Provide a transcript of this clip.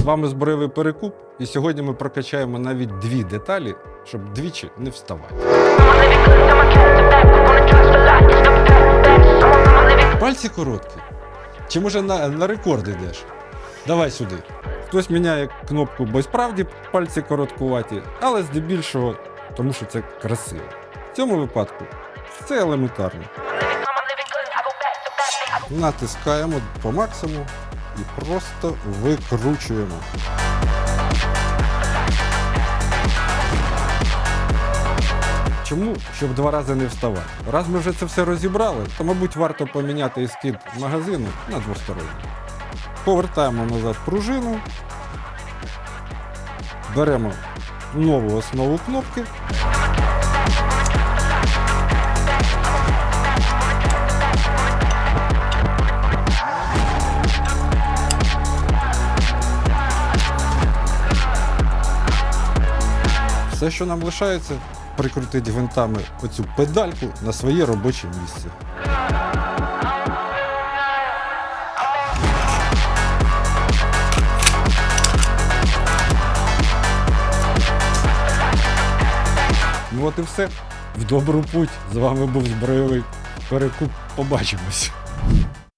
З вами зброєвий перекуп, і сьогодні ми прокачаємо навіть дві деталі, щоб двічі не вставати. Пальці короткі. Чи може на, на рекорд йдеш? Давай сюди. Хтось міняє кнопку, бо справді пальці короткуваті, але здебільшого, тому що це красиво. В цьому випадку це елементарно. Натискаємо по максимуму і просто викручуємо. Чому? Щоб два рази не вставати. Раз ми вже це все розібрали, то, мабуть, варто поміняти ескід магазину на двосторонній. Повертаємо назад пружину, беремо нову основу кнопки. Все, що нам лишається, прикрутити гвинтами оцю педальку на своє робоче місце. Ну от і все. В добру путь. З вами був збройовий перекуп. Побачимось.